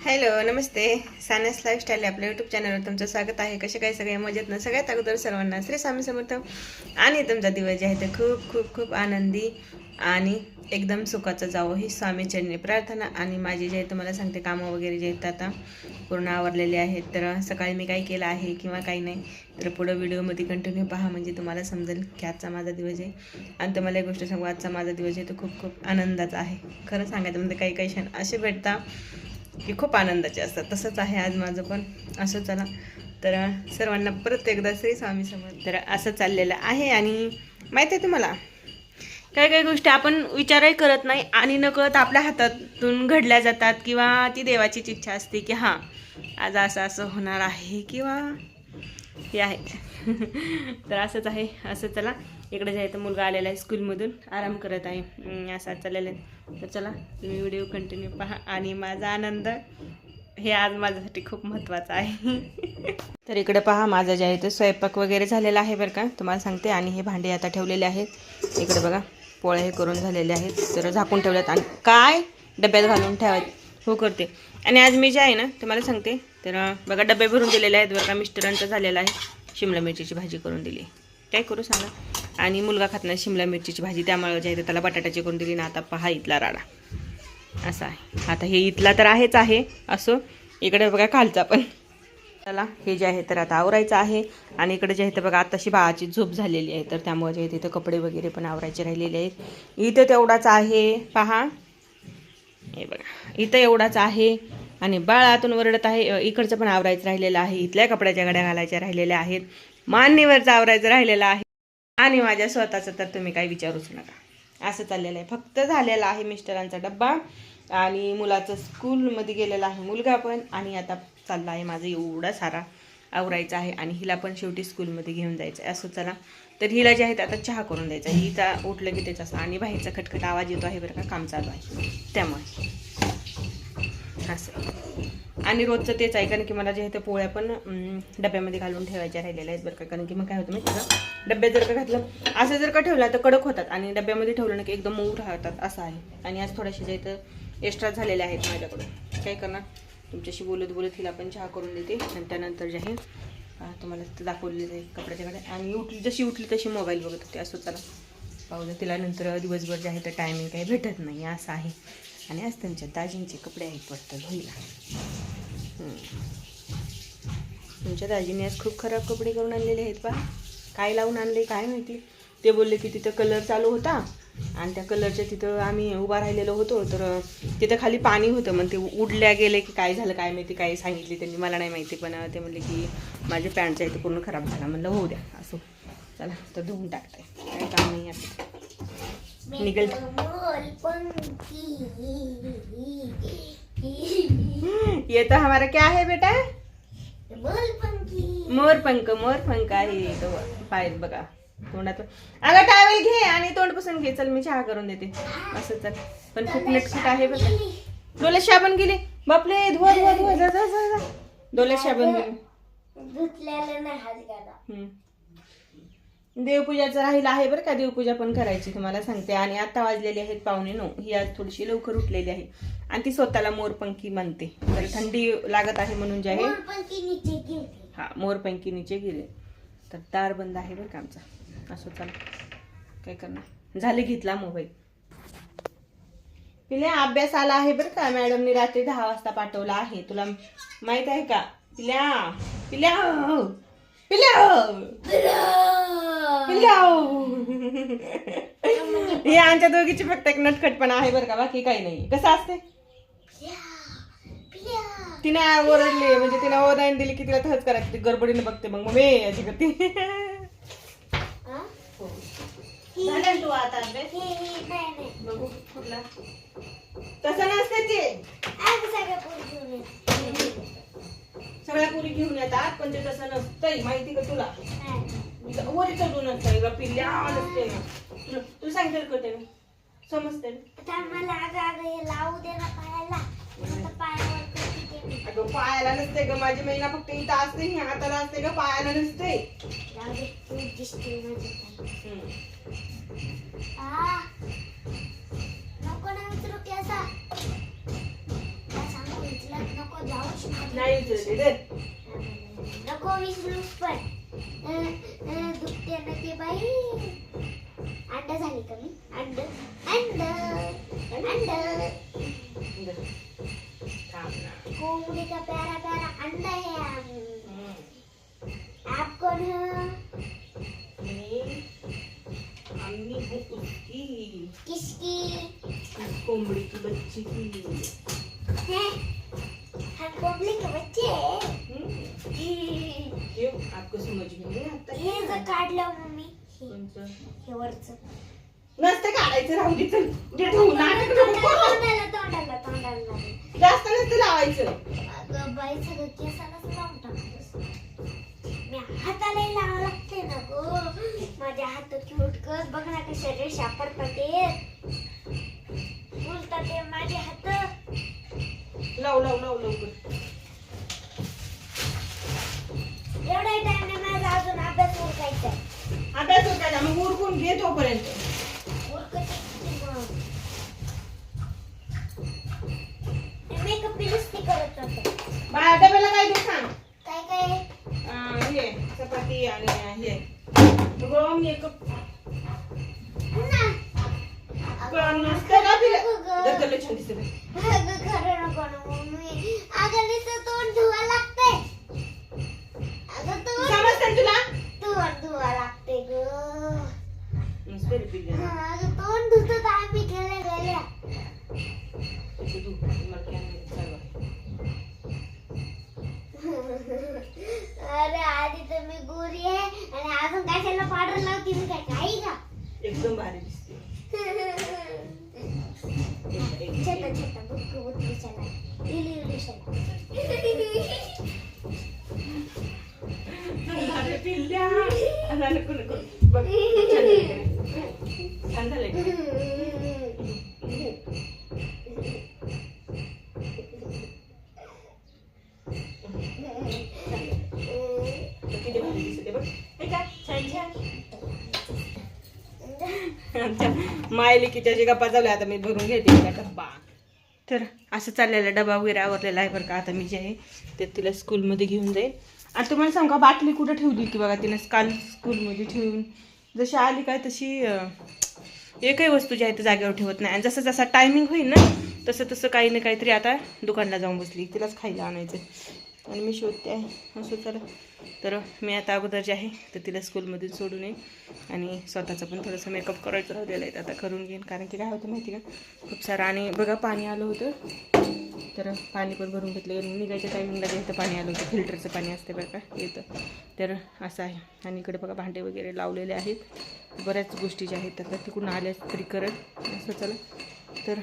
Hello नमस्ते. सानस lifestyle आपल्या YouTube चॅनलवर तुमचं स्वागत आहे. कसे काय सगळे? मजेत ना? सगळ्यात अगोदर सर्वांना श्री स्वामी समर्थ. आणि तुमचा दिवस जे आहे ते खूप खूप खूप आनंदी आणि एकदम सुखाचं जावं ही स्वामीचरणी प्रार्थना. आणि माझी जे आहे तुम्हाला सांगते कामं वगैरे जे आहेत आता पूर्ण आवरलेले आहेत. तर सकाळी मी काय केलं आहे किंवा काही नाही तर पुढं व्हिडिओमध्ये कंटिन्यू पहा. म्हणजे तुम्हाला समजेल की आजचा माझा दिवस आहे. आणि तुम्हाला एक गोष्ट सांगू आजचा माझा दिवस आहे तो खूप खूप आनंदाचा आहे. खरं सांगायचं म्हणजे काही काही क्षण असे भेटतात की खूप आनंदाचे असतात. तसंच आहे आज माझं पण. असं चला. तर सर्वांना परत एकदा श्री स्वामी समर्थ. तर असं चाललेलं आहे आणि माहिती आहे तुम्हाला? काही काही गोष्टी आपण विचारही करत नाही आणि नकळत आपल्या हातातून घडल्या जातात किंवा ती देवाचीच इच्छा असते की हां आज असं असं होणार आहे किंवा हे आहे. तर असंच आहे. असं चला. इकडे जे मुलगा आलेला आहे स्कूलमधून आराम करत आहे. असा चाललेला आहे. तर चला तुम्ही व्हिडिओ कंटिन्यू पहा. आणि माझा आनंद हे आज माझ्यासाठी खूप महत्त्वाचं आहे. तर इकडे पहा माझं जे आहे ते स्वयंपाक वगैरे झालेला आहे बरं का. तुम्हाला सांगते आणि हे भांडे आता ठेवलेले आहेत. इकडे बघा पोळे हे करून झालेले आहेत. तर झाकून ठेवलेत. आणि काय? डब्यात घालून ठेवायचे. हो करते. आणि आज मी जे आहे ना तुम्हाला सांगते तर बघा डबे भरून दिलेले आहेत बरं का. मिस्टरांचं झालेलं आहे. शिमला मिरचीची भाजी करून दिली. काय करू सांगा? आणि मुलगा खात नाही शिमला मिरचीची भाजी. त्यामुळे जे आहे तर त्याला बटाट्याची करून दिली ना आता पहा इथला राडा. असा आहे. आता हे इथला तर आहेच आहे असो. इकडे बघा खालचा पण. चला हे जे आहे तर आता आवरायचं आहे. आणि इकडे जे आहे तर बघा आताशी बाळाची झोप झालेली आहे. तर त्यामुळे जे आहे तिथं कपडे वगैरे पण आवरायचे राहिलेले आहेत. इथं तेवढाच आहे पहा. हे बघा इथं एवढाच आहे. आणि बाळातून वरडत आहे इकडचं पण आवरायचं राहिलेलं आहे. इथल्या कपड्याच्या गड्या घालायच्या राहिलेल्या आहेत. मान्यवरचं आवरायचं राहिलेलं आहे. आणि माझ्या स्वतःचं तर तुम्ही काही विचारूच नका. असं चाललेलं आहे. फक्त झालेला आहे मिस्टरांचा डब्बा आणि मुलाचं स्कूलमध्ये गेलेला आहे मुलगा पण आणि आता चालला आहे माझं एवढा सारा आवरायचा आहे आणि हिला पण शेवटी स्कूलमध्ये घेऊन जायचं आहे. असं चला. तर हिला जे आहे ते आता चहा करून द्यायचा हिचा उठलं की त्याचा आणि बाहेरचा खटखट आवाज येतो आहे बरं का काम चालू आहे. त्यामुळे. असं. आणि रोजचं तेच आहे कारण की मला जे आहे ते पोळ्या पण डब्यामध्ये घालून ठेवायच्या राहिलेल्या आहेत बरं का. कारण की मग काय होतं माहिती का? डब्यात जर का घातलं असं जर का ठेवलं तर कडक होतात आणि डब्यामध्ये ठेवलं ना की एकदम मऊ राहतात असं आहे. आणि आज थोड्याशा जे इथं एक्स्ट्रा झालेल्या आहेत माझ्याकडून. काय करणार? तुमच्याशी बोलत बोलत हिला पण चहा करून देते. आणि त्यानंतर जे आहे तुम्हाला ते दाखवलेलं आहे कपड्याच्याकडे आणि उठली जशी उठली तशी मोबाईल बघत होते. असं चला. पाहू तिला नंतर दिवसभर जे आहे तर टायमिंग काही भेटत नाही. असं आहे. आणि आज त्यांच्या दाजींचे कपडे आहेत वाटतं धुईला आमच्या दाजीने आज खूप खराब कपडे करून आणलेले आहेत पहा. काय लावून आणले काय माहिती. ते बोलले की तिथं कलर चालू होता आणि त्या कलरच्या तिथं आम्ही उभा राहिलेलो होतो तर तिथं खाली पाणी होतं. मग ते उडल्या गेले की काय झालं काय माहिती काय सांगितले त्यांनी. मला नाही माहिती पण ते म्हणले की माझ्या पॅन्टचा इथं पूर्ण खराब झाला. म्हणलं होऊ द्या असो. चला तर धुवून टाकते. काय काम नाही आता. निघेल. ये तो हमारा क्या है बेटा? मोर पंख मोर पंख आहे तो. पायत बघा तोंडात अगं टावेल घे आणि तोंड पुसून घे. चल मी चहा करून देते. असं चल. पण खूप नटखट आहे बघा. डोले साबण गेले. बापले धुवा धुवा धुवा. जा जा जा जा. डोले साबण गेले. देवपूजाचं राहिलं आहे बरं का देवपूजा पण करायची तुम्हाला सांगते. आणि आता वाजलेली आहेत पावणे नऊ. ही आज थोडीशी लवकर उठलेली आहे. आणि ती स्वतःला मोरपंखी म्हणते. तर थंडी लागत आहे म्हणून जे आहे हा मोरपंखी नीचे गेले तर दार बंद आहे बरं का आमचा. असं चला. काय करणार? झाले घेतला मोबाईल. पिल्या अभ्यास आला आहे बरं का? मॅडमनी रात्री दहा वाजता पाठवला आहे. तुला माहीत आहे का? पिल्या पिल्या. पिल्या. हे आमच्या दोघीची फक्त एक नटखटपणा आहे बरं का बाकी काही नाही कसं असते तिने ओरडली म्हणजे तिने ओरडायला दिली की तिला तसंच करायचं गडबडीने बघते मग. मग मे याची करते. तू आता? बघू कुठला? तसं नसते ते. सगळ्या पुरी घेऊन येतात पण ते तसं नसतंय. माहिती का तुला? वरी चढून नसतंय ग पिल्ल्या नसते ना. तुला सांगितलं करते मी समजते ना? अगं पायाला नसते ग माझी महिना फक्त इथं असते ही हाताला असते ग पायाला नसते. नको ना विचारू की असा काय सांगू इथला नको विष्णू नाही विचारते बाई. अंड झाली का मी? अंड. अंड. अंड. कोंबडी का प्यारा प्यारा अंड है. आप कौन हो? हूँ उसकी किसकी? उस कोंबड़ी की बच्ची की. है हम कोंबडी के बच्चे हैं. हे क्यों आपको समझ में नहीं आता. हे जर काढलं मम्मी हे- कोणचं? हे वरचं. नसतं काढायचं राहू दे चल. दे ठेवू नाटक नको करू. तोंडाला तोंडाला तोंडाला. जास्त नसतं लावायचं. अगं बाई सगळं केसालाच लावून टाकतोस. मी हातालाही लावा लागते ना गो. माझ्या हात कर बघ ना रेषा पडतात बोलतात ते माझे हात. लाव लाव लाव लवकर एवढा टाइम नाही माझा अजून अभ्यास उरकायचा आहे. आम्ही उरकून घे तोपर्यंत. बाळा डब्याला काय देऊ सांग. काय काय हे चपाती आणि हे. गम मेकअप पण नसतं का तिला छान अगं खरं नको ना अगं तू धु. मला camera चालवा. अरे आधी तर मी गोरी आहे आणि अजून कशाला पावडर लावते मी काय काही का एकदम भारी दिसते छोटा छोटा बुक्क बुक्की चला इली इली चला अरे पिल्ल्या. नको नको. बघ, मायलिकीच्या जे गप्पा चालू आहे, आता मी भरून घेते डब्बा तर असं चाललेला डबा वगैरे आवरलेला आहे बरं का. आता मी जे आहे ते तिला स्कूलमध्ये घेऊन जाईल आणि तुम्हाला सांग का बाटली कुठं ठेवली की बघा तिनं काल स्कूलमध्ये ठेवून. जशी आली काय तशी एकही वस्तू जी आहे ती जागेवर ठेवत नाही. आणि जसं जसा टायमिंग होईल ना तसं तसं काही ना काहीतरी आता दुकानला जाऊन बसली. तिलाच खायला आणायचं आणि मी शोधते आहे. असं चला तर मी आता अगोदर जे आहे तर तिला स्कूलमधून सोडून येईन. आणि स्वतःचं पण थोडंसं मेकअप करायचं राहिलेलं आहे. आता करून घेईन. कारण की काय होतं माहिती का? खूप सारं आणि बघा पाणी आलं होतं. तर पाणी पण भरून घेतलं. निघायच्या टायमिंगला जे इथं पाणी आलं होतं. फिल्टरचं पाणी असते बरं का? येतं तर. असं आहे. आणि इकडे बघा भांडे वगैरे लावलेले आहेत. बऱ्याच गोष्टी ज्या आहेत तर तिकडून आल्या तरी करत असं चला. तर